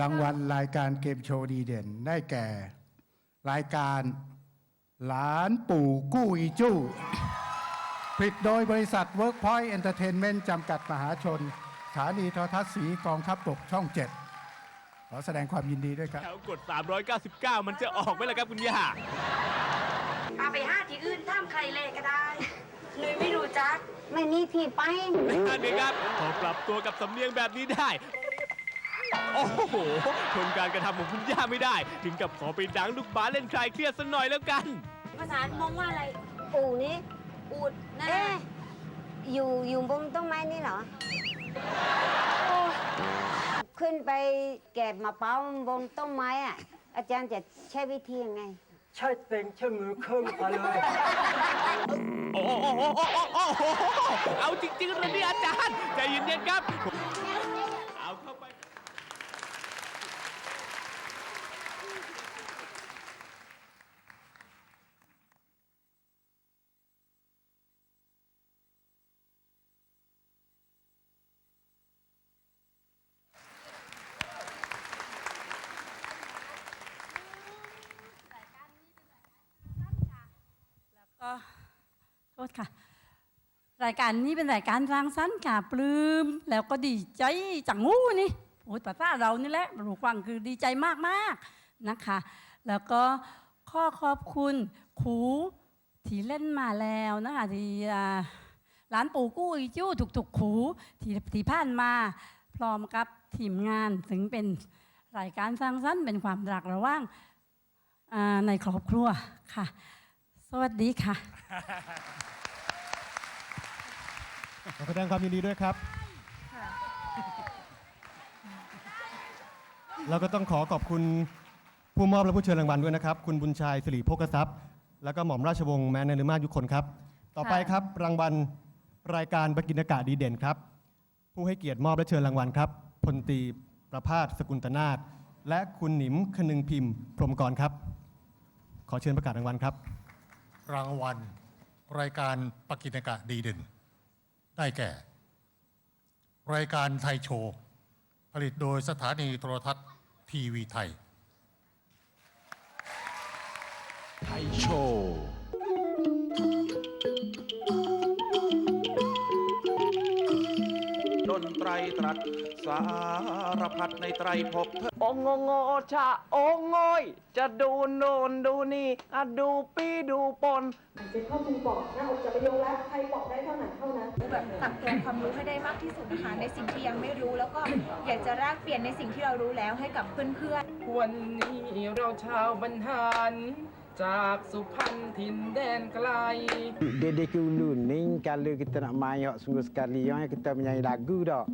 รางวัลรายการเกมโชว์ดีเด่นได้แก่ รายการหลานปู่กู้อีจู้ผลิตโดยบริษัท Workpoint Entertainment จำกัดมหาชนสถานีโทรทัศน์สีกองทัพบกช่อง7ขอแสดงความยินดีด้วยครับ แถวกด 399 มันจะออกไหมล่ะครับคุณย่า เอาไปห้าที่อื่นท่ามใครเลยก็ได้หนุยไม่รู้จักไม่มีที่ไป นั่นเองครับพอปรับตัวกับสำเนียงแบบนี้ได้ โอ้โหทนการกระทำของคุณย่าไม่ได้ ถึงกับขอไปดังลูกบาสเล่นคลายเครียดสักหน่อยแล้วกัน ภาษามองว่าอะไรปู่นี้อูดนั่นเอ๊ะน่ะอยู่อยู่บนต้นไม้นี่เหรอ ขึ้นไปเก็บมะพร้าวบนต้นไม้อะ อาจารย์จะใช้วิธียังไง ใช่เต็งใช่มือครึ่งไปเลยโอ้โหโอ้โหโอ้โหเอาจริงๆเลยนี่อาจารย์ ใจเย็นๆครับ เอาเข้าไป ก็โท ษค่ะ รายการนี้เป็นรายการสร้างสรรค์ค่ะ ปลื้มแล้วก็ดีใจจังงูนี่โอ้ภาษาเรานี่แหละรู้ฟังคือดีใจมากๆนะคะ แล้วก็ข้อขอบคุณครูที่เล่นมาแล้วนะคะที่อ่าร้านปู่กู้อีจู้ถูกๆครูที่ที่ผ่านมาพร้อมกับทีมงานถึงเป็นรายการสร้างสรรค์เป็นความรักระหว่างในครอบครัวค่ะ วัสดีค่ะขอแสดงความยินดีด้วยครับ เราก็ต้องขอขอบคุณผู้มอบและผู้เชิญรางวัลด้วยนะครับ คุณบุญชัยสิริโภคทรัพย์ แล้วก็หม่อมราชวงศ์แม้นฤมาศยุคนครับ ต่อไปครับรางวัลรายการประกินอากาศดีเด่นครับ ผู้ให้เกียรติมอบและเชิญรางวัลครับ พลตรีประภาสสกุลตนาถและคุณหนิมคนึงพิมพ์ พรหมกรครับ ขอเชิญประกาศรางวัลครับ รางวัล รายการปกิณกะดีเด่น ได้แก่ รายการไทยโชว์ ผลิตโดยสถานีโทรทัศน์ทีวีไทย ไทยโชว์ ดนไตรตรัสสารพัดในไตรภพโองงงโอชะโองงอย จะดูโนนดูนี่อะดูปีดูปนแบบตักตวงความรู้ให้ได้มากที่สุดนะคะในสิ่งที่ยังไม่รู้ แล้วก็อยากจะแลกเปลี่ยนในสิ่งที่เรารู้แล้วให้กับเพื่อนๆ วันนี้เราชาวบรรหาร จากสุพรรณถิ่นแดนไกล Dedek ulu ni kalau kita nak mayok sungguh sekali yang kita menyanyi lagu dah.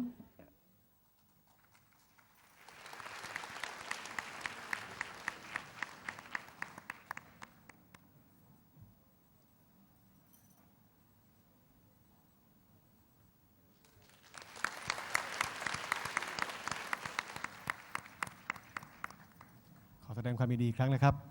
ขอแสดงความยินดีอีกครั้งนะครับ